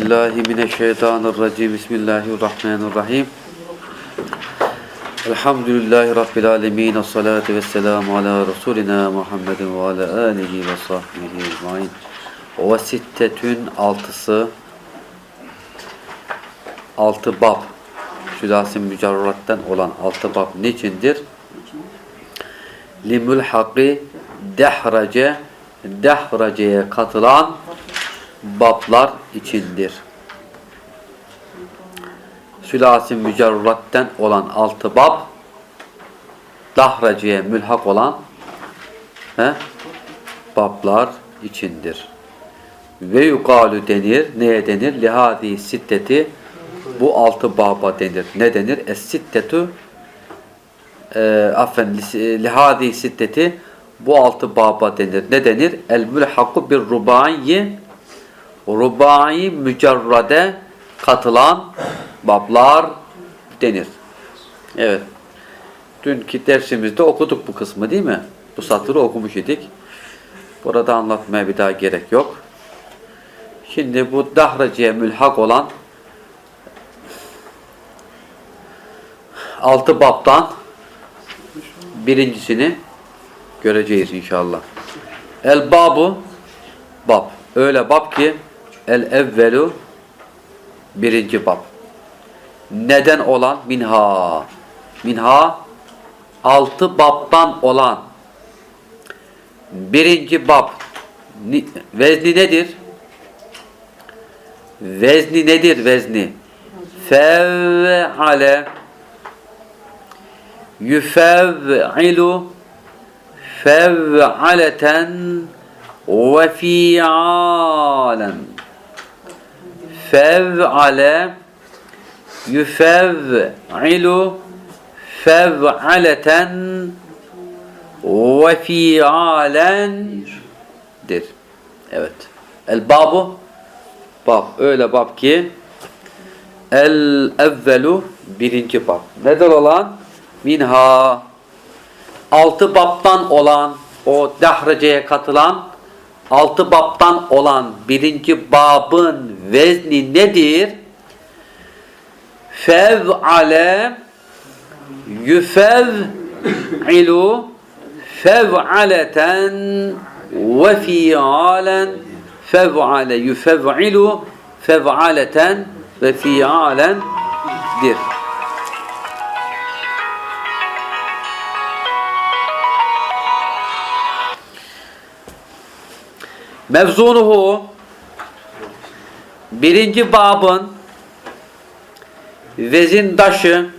billahi mineşşeytanirracim. Bismillahirrahmanirrahim. Elhamdülillahi Rabbil alemin. Esselatu vesselamu ala Resulina Muhammedin ve ala alihi ve sahbihi ecmain. Ve sittetün altısı altı bab sülasi mücerratten olan altı bab niçindir? Limülhakı dehrace dehraceye katılan bablar içindir. Sülasi mücerratten olan altı bab dahraceye mülhak olan he, bablar içindir. Ve yukalu denir. Neye denir? Lihadi sitteti bu altı baba denir. Ne denir? Es-sittetu e, affen lihadi sitteti bu altı baba denir. Ne denir? El mülhaku bir rubai rubai mücerrade katılan bablar denir. Evet. Dünkü dersimizde okuduk bu kısmı değil mi? Bu satırı okumuş idik. Burada anlatmaya bir daha gerek yok. Şimdi bu dahracıya mülhak olan altı babtan birincisini göreceğiz inşallah. El babu bab. Öyle bab ki el evvelu birinci bab. Neden olan minha. Minha altı babtan olan birinci bab vezni nedir? Vezni nedir vezni? Fev'ale yufev'ilu fev'aleten ve fi'alen fev'ale yufev'ilu fev'aleten ve fi'alendir. Evet. El babu bab. Öyle bab ki el evvelu birinci bab. Nedir olan? Minha altı babtan olan o dahreceye katılan altı babtan olan birinci babın vezni nedir? Fev'ale yufev'ilu fev'aleten ve fi'alen fev'ale yufev'ilu fev'aleten ve fi'alendir. Mevzunuhu birinci babın vezindaşı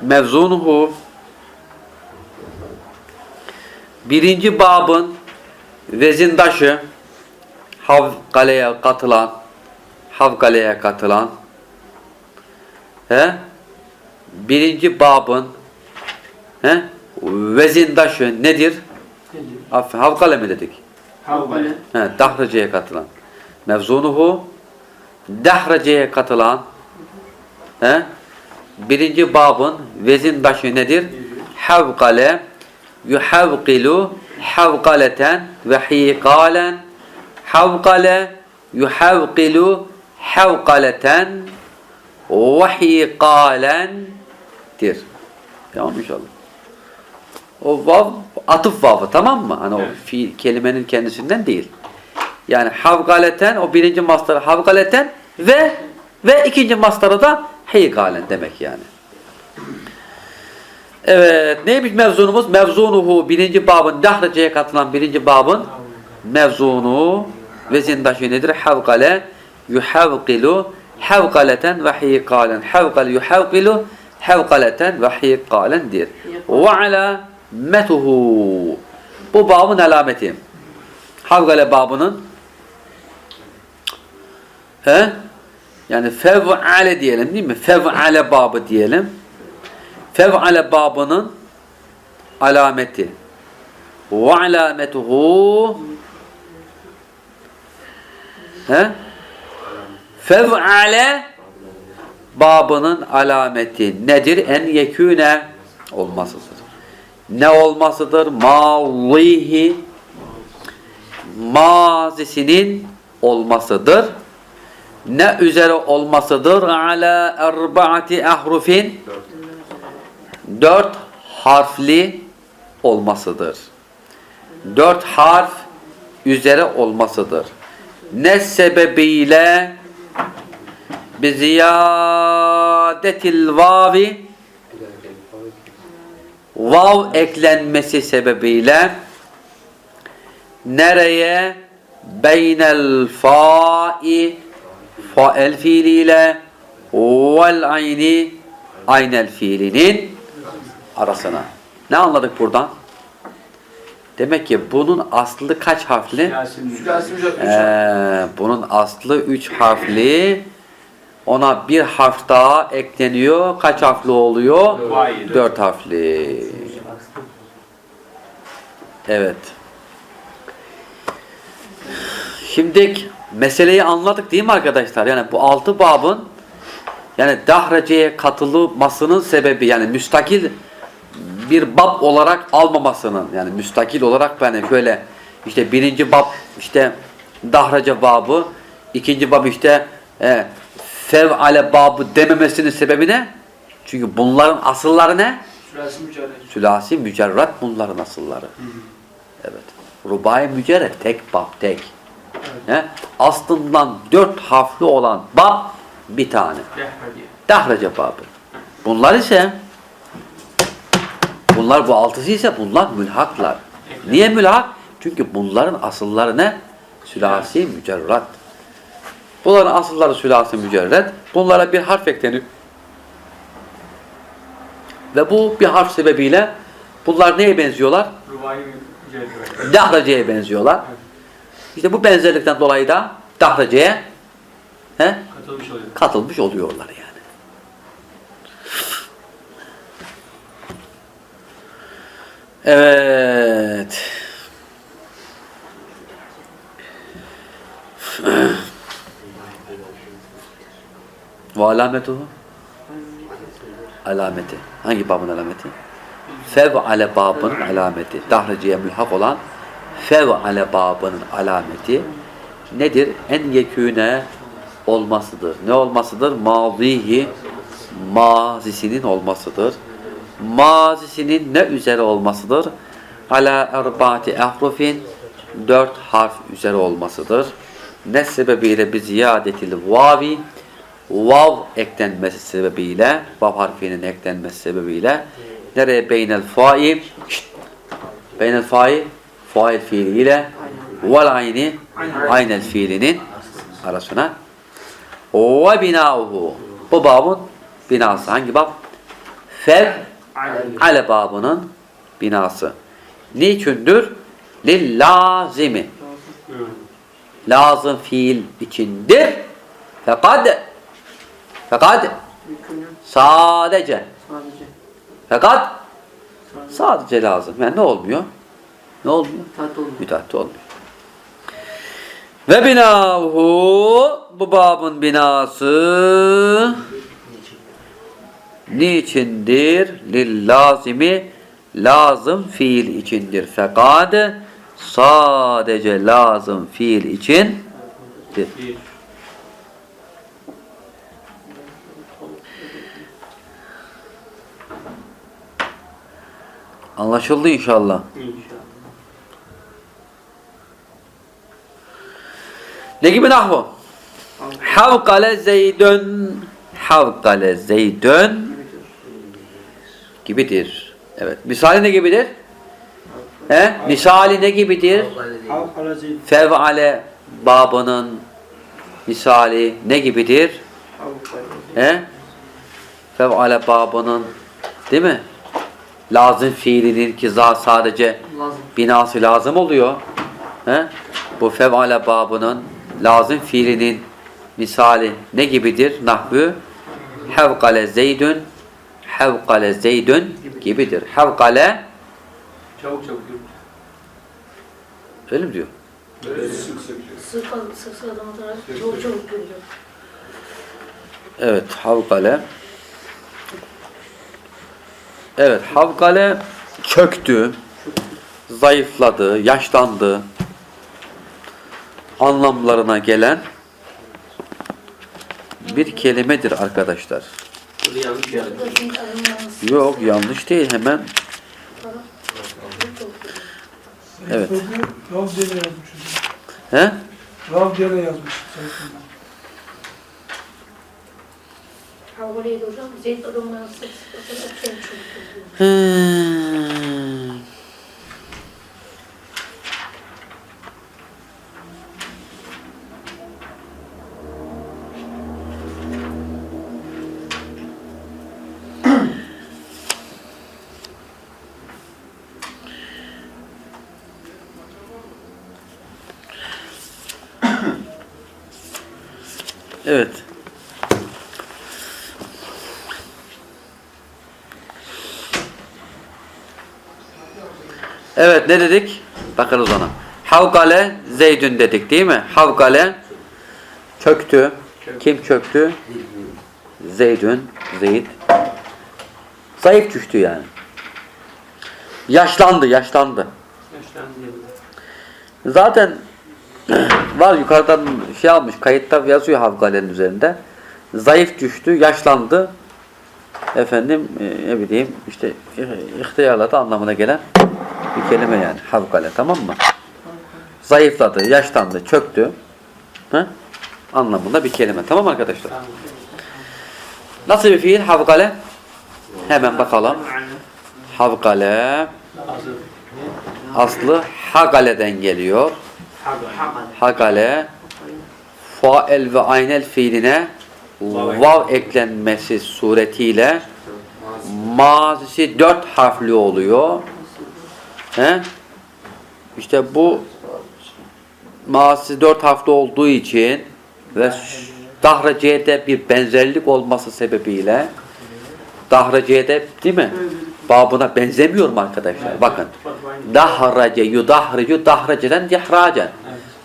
mevzunuhu birinci babın vezindaşı havkaleye katılan havkaleye katılan he? birinci babın he? vezindaşı nedir? Aferin. Havkale mi dedik? Havkale. He, dahraceye katılan. Mevzunuhu dahraceye katılan he, birinci babın vezin başı nedir? Havkale yuhavkilu havkaleten ve hikalen havkale yuhavkilu havkaleten ve hikalendir. Tamam inşallah. O vav atıf vavı tamam mı? Hani o fiil kelimenin kendisinden değil. Yani havgaleten o birinci mastarı havgaleten ve ve ikinci mastarı da heykalen demek yani. Evet neymiş mevzunumuz? Mevzunuhu birinci babın dahreceye katılan birinci babın mevzunu ve zindaşı nedir? Havgale yuhavgilu havgaleten ve hikalen. Havgal yuhavgilu havgaleten ve hikalendir. Ve ala metuhu. Bu babın alameti. Havgale babının he? Yani fev'ale diyelim değil mi? Fev'ale babı diyelim. Fev'ale babının alameti. Ve alametuhu he? Fev'ale babının alameti nedir? En yekûne olmasıdır ne olmasıdır? Mâlihi mazisinin olmasıdır. Ne üzere olmasıdır? Ala erbaati ahrufin dört harfli olmasıdır. Dört harf üzere olmasıdır. Ne sebebiyle bi ziyadetil vavi vav eklenmesi sebebiyle nereye beynel fa'i fa'el fiiliyle vel ayni aynel fiilinin arasına. Ne anladık buradan? Demek ki bunun aslı kaç harfli? Ee, bunun aslı üç harfli. Ona bir harf daha ekleniyor. Kaç harfli oluyor? Vay. Dört harfli. Evet. Şimdi meseleyi anladık değil mi arkadaşlar? Yani bu altı babın yani dahreceye katılmasının sebebi yani müstakil bir bab olarak almamasının yani müstakil olarak yani şöyle işte birinci bab işte dahraca babı ikinci bab işte e, fev'ale babı dememesinin sebebi ne? Çünkü bunların asılları ne? Şurası mücadele. Sülasi mücerrat bunların asılları. Evet. Rubai mücerret tek bab tek. He? Aslından dört harfli olan bab bir tane. Dahraca babı. Bunlar ise bunlar bu altısı ise bunlar mülhaklar. Niye mülhak? Çünkü bunların asılları ne? Sülasi mücerrat. Bunların asılları sülasi mücerret. Bunlara bir harf ekleniyor. Ve bu bir harf sebebiyle bunlar neye benziyorlar? Dahraceye benziyorlar. İşte bu benzerlikten dolayı da dahraceye he, Katılmış oluyor. katılmış oluyorlar yani. Evet. Ve alametuhu? Alameti. Hangi babın alameti? Fev'ale babının alameti. Dahriciye mülhak olan fev'ale babının alameti nedir? En yekûne olmasıdır. Ne olmasıdır? Mazihi mazisinin olmasıdır. Mazisinin ne üzere olmasıdır? Ala erbaati ahrufin dört harf üzere olmasıdır. Ne sebebiyle bir ziyadetil vavi vav eklenmesi sebebiyle vav harfinin eklenmesi sebebiyle nereye beynel fai beynel fai fail fiiliyle vel ayni aynel fiilinin arasına ve binauhu bu babın binası hangi bab? Fev ale babının binası. Niçündür? Lil lazimi. Lazım fiil içindir. Fakat fakat sadece Sadece. fakat sadece lazım. Yani ne olmuyor? Ne olmuyor? Tat olmuyor. Müteahhit olmuyor. Ve binahu bu babın binası niçindir? Lil lazimi lazım fiil içindir. Fakat sadece lazım fiil içindir. Anlaşıldı inşallah. İnşallah. Ne gibi nahvu? Havkale zeydün Havkale zeydün gibidir. Evet. Misali ne gibidir? He? Misali ne gibidir? Fev'ale babının misali ne gibidir? He? Fev'ale babının değil mi? Lazım fiilinin ki za sadece Lazım. binası lazım oluyor. He? Bu fev'ale babının lazım fiilinin misali ne gibidir? Nahvü hevkale zeydün hevkale zeydün gibidir. Hevkale Çabuk çabuk yürü. öyle mi diyor? Sık sık sık adam atarak çok çabuk görüyor. Evet, havkale. Evet, havkale çöktü, zayıfladı, yaşlandı. anlamlarına gelen bir kelimedir arkadaşlar. Yok yanlış değil hemen Evet. Rav diye de yazmış. he? Rav diye de yazmış. Havalıydı hocam. Zeyt. Hmm. Evet. Evet ne dedik? Bakarız ona. Havgale Zeydün dedik değil mi? Havgale çöktü. Kim çöktü? Zeydün, Zeyd. Zayıf düştü yani. Yaşlandı, yaşlandı. Yaşlandı. Zaten var yukarıdan şey almış, kayıtta yazıyor Havgale'nin üzerinde. Zayıf düştü, yaşlandı. Efendim e, ne bileyim işte i- ihtiyarladı anlamına gelen bir kelime yani Havgale tamam mı? Zayıfladı, yaşlandı, çöktü. Hı? Anlamında bir kelime. Tamam arkadaşlar? Nasıl bir fiil Havgale? Hemen bakalım. Havgale Hazır. aslı Hagale'den geliyor. Hagale fael ve aynel fiiline vav eklenmesi suretiyle mazisi dört harfli oluyor. He? İşte bu mazisi dört harfli olduğu için ve dahraciyede bir benzerlik olması sebebiyle dahraciyede değil mi? Babına benzemiyor mu arkadaşlar? Bakın. Dahrace yudahricu dahraceden dihracen.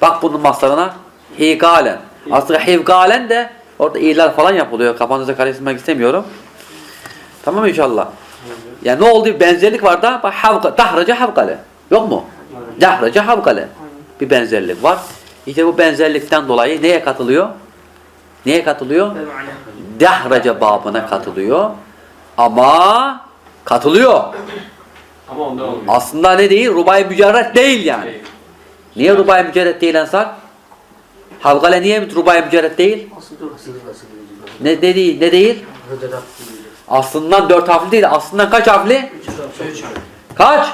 Bak bunun maslarına higalen. Aslında hivgalen de orada ihlal falan yapılıyor. Kafanıza karıştırmak istemiyorum. Tamam inşallah. Yani ne oldu? Bir benzerlik var da bak havga, dahraca havgale. Yok mu? Dahraca havgale. Bir benzerlik var. İşte bu benzerlikten dolayı neye katılıyor? Neye katılıyor? Dahraca babına katılıyor. Ama katılıyor. Ama onda olmuyor. Aslında ne değil? Rubai mücerret değil yani. Niye rubai mücerret değil Ensar? Havgale niye rubai mücerret değil? Ne, ne değil? Ne değil? Aslından dört harfli değil. Aslından kaç harfli? Kaç?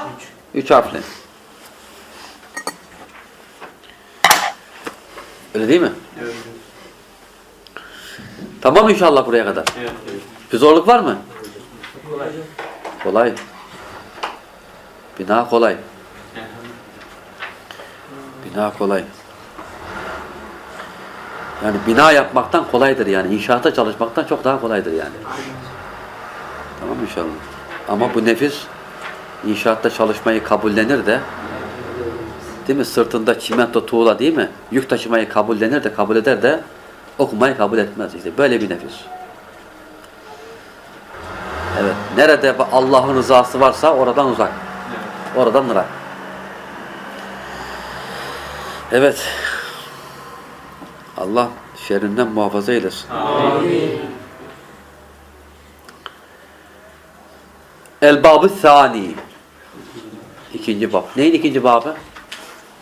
Üç harfli. Öyle değil mi? Evet. Tamam inşallah buraya kadar. Evet. evet. Bir zorluk var mı? Kolay. Bina kolay. Bina kolay. Yani bina yapmaktan kolaydır yani. İnşaatta çalışmaktan çok daha kolaydır yani. İnşallah. Ama bu nefis inşaatta çalışmayı kabullenir de değil mi? Sırtında çimento tuğla değil mi? Yük taşımayı kabullenir de kabul eder de okumayı kabul etmez. İşte böyle bir nefis. Evet. Nerede Allah'ın rızası varsa oradan uzak. Oradan bırak. Evet. Allah şerrinden muhafaza eylesin. Amin. El babı sani. İkinci bab. Neyin ikinci babı?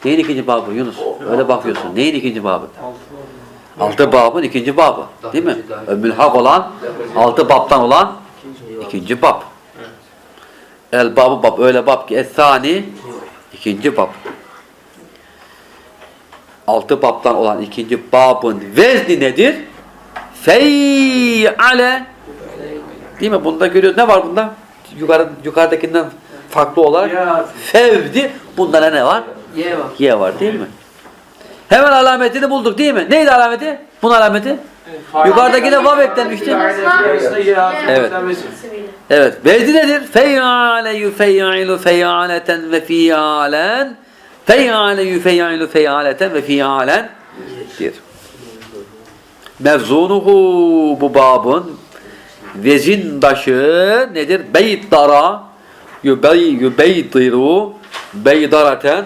Neyin ikinci babı Yunus? Öyle bakıyorsun. Neyin ikinci babı? Altı babın ikinci babı. Değil mi? Mülhak olan, altı babtan olan ikinci bab. El babı bab. Öyle bab ki es-sani ikinci bab. Altı babtan olan ikinci babın vezni nedir? Fey'ale Değil mi? Bunda görüyoruz. Ne var bunda? Yukarı, yukarıdakinden farklı olarak Ya. fevdi. Bunda ne var? Ye bak. Ye var değil mi? Hemen alametini bulduk değil mi? Neydi alameti? Bunun alameti? Yukarıdakine vav eklenmişti. Evet. Evet. Vezdi nedir? Feyale yufeyyalu feyaleten ve fiyalen. Feyale yufeyyalu feyaleten ve fiyalen. dir. Mevzunuhu bu babın vezindaşı nedir? Beydara yübey, yübeydiru beydaraten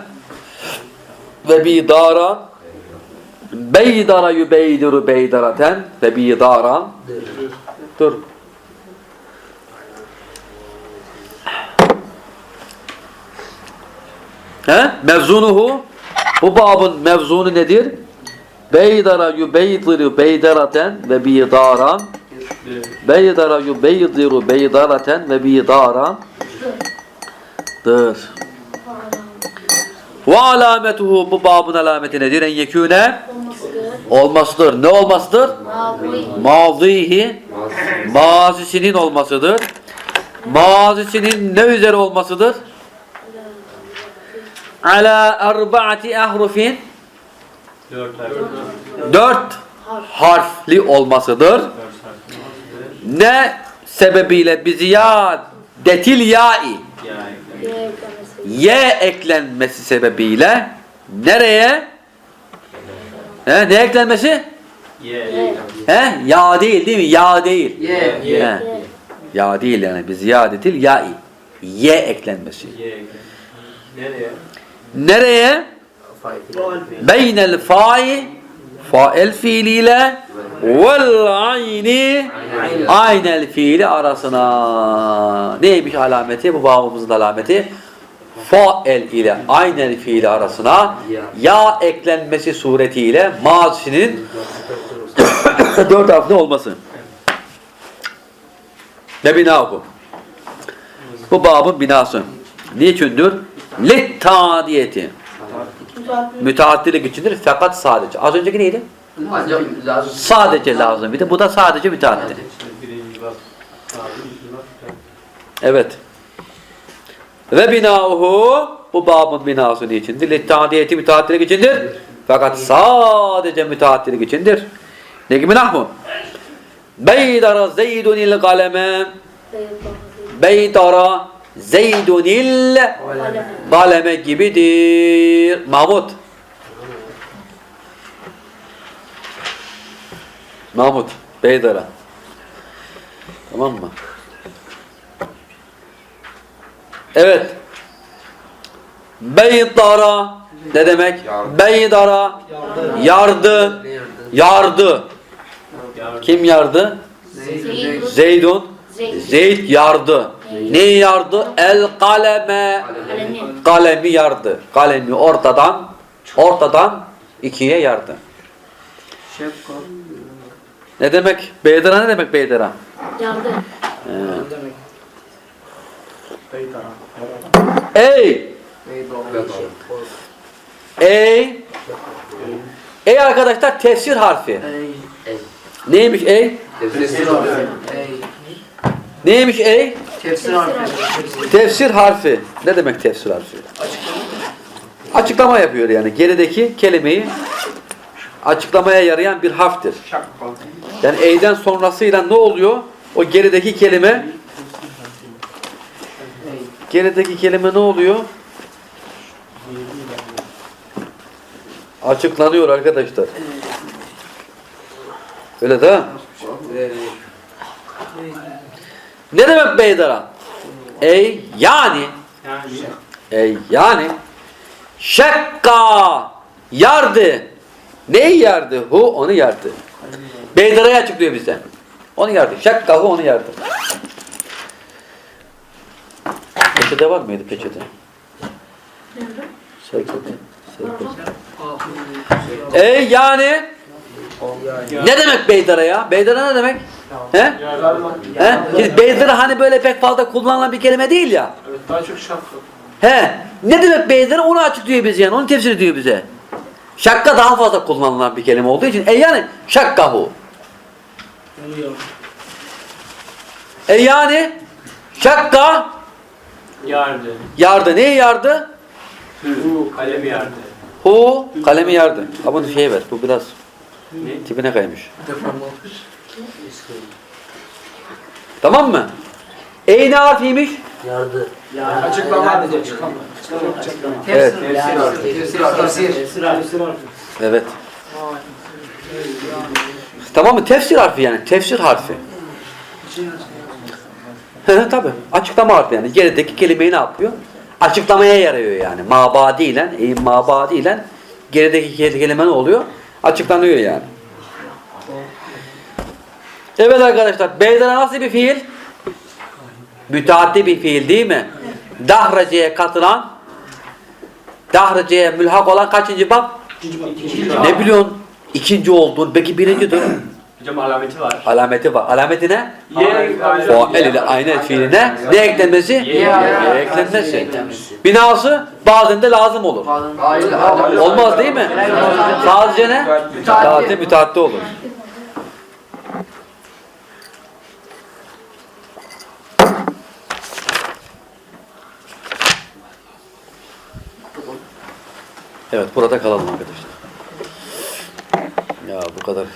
ve bidaran Beydara yubeydiru beydaraten ve bidaran. Dur. He? Mevzunuhu bu babın mevzunu nedir? Beydara yubeydiru beydaraten ve bidaran. Beydara yubeydiru beydaraten ve bidaran. Dır. Ve alametuhu bu babın alameti nedir? En yekûne Olmasıdır. Ne olmasıdır? Mazihi mazisinin olmasıdır. Mazisinin ne üzere olmasıdır? Ala erbaati ahrufin dört harfli olmasıdır. Ne sebebiyle bi ziyadetil ya'i Ya eklemek. Y eklemesi. ye eklenmesi sebebiyle nereye? He, ne eklenmesi? Ye. He? Ya değil değil mi? Ya değil. Ye. He. Y. Ya değil yani. Bi ziyadetil ya'i. Ye eklenmesi. Ye. Nereye? Nereye? Beynel fa'i fa'el fiiliyle vel ayni aynel fiili arasına. Neymiş alameti? Bu babımızın alameti. Fa'el ile aynel fiili arasına ya eklenmesi suretiyle mazisinin dört harfli olması. Ve binahu. Bu babın binası. Niçindir? Lit tadiyeti. Müteahhit. Müteaddilik içindir fakat sadece. Az önceki neydi? Ancak lazım. Sadece lazım. Bir de bu da sadece ikinci bak. Evet. Ve binauhu bu babın binası içindir. Littadiyeti müteaddilik içindir. Fakat sadece müteaddilik içindir. Ne gibi nahmu? Beydara zeydunil kaleme Beydara zeydunil Kalem. kaleme gibidir. Mahmut. Mahmut. Beydara. Tamam mı? Evet. Beydara ne demek? Beydara yardı. Yardı. Yardım. Kim yardı? Zeydun. Zeydun. Zeyd. Zeyd yardı. Neyi yardı? El kaleme. Kalemi. Kalemi yardı. Kalemi ortadan ortadan ikiye yardı. Ne demek? Beydara ne demek Beydara? Yardım. Ey! Ey! Ey arkadaşlar tefsir harfi. Neymiş ey? Tefsir harfi. Neymiş ey? Tefsir harfi. Tefsir harfi. Ne demek tefsir harfi? Açıklama yapıyor yani. Gerideki kelimeyi açıklamaya yarayan bir harftir. Yani eyden sonrasıyla ne oluyor? O gerideki kelime gerideki kelime ne oluyor? Açıklanıyor arkadaşlar. Öyle de. Ne demek beydara? Ey yani. Ey yani şakka yardı. Neyi yardı? Hu onu yardı. Beydara'yı açıklıyor bize. Onu yardı. Şakka hu onu yardı. Peçete var mıydı peçete? Serpete. Serpete. Ey yani ne demek Beydara ya? Beydara ne demek? He? He? Şimdi Beydara hani böyle pek fazla kullanılan bir kelime değil ya. Evet, daha çok şapka. He. Ne demek beyzleri onu açıklıyor bize yani. Onu tefsir ediyor bize. Şakka daha fazla kullanılan bir kelime olduğu için. E yani şakkahu. E yani şakka Yardı. yardı. Neye yardı? Bu kalemi yardı. Hu kalemi yardı. Ha bunu şeye ver. Bu biraz Ne? tipine kaymış. Tamam mı? E ne harfiymiş? Yardı. Açıklama. Açıklama. Evet. Tefsir. Tefsir harfi. Tefsir harfi. Evet. Tamam mı? Tefsir harfi yani. Tefsir harfi. Tabi. Açıklama harfi yani. Gerideki kelimeyi ne yapıyor? Açıklamaya yarıyor yani. Mabadiyle, e, mabadiyle gerideki kelime ne oluyor? Açıklanıyor yani. Evet arkadaşlar, beyzara nasıl bir fiil? Müteaddi bir fiil değil mi? Dahraceye katılan, dahraceye mülhak olan kaçıncı bab? İkinci. Ne biliyorsun? İkinci oldun. Peki birinci dur. Hocam alameti var. Alameti var. Alameti ne? Ye, Fail ile aynen fiiline ne eklenmesi? Ye. Eklenmesi. Binası bazen de lazım olur. Olmaz değil mi? Sadece ne? Sadece müteaddi olur. Evet burada kalalım arkadaşlar. Kadar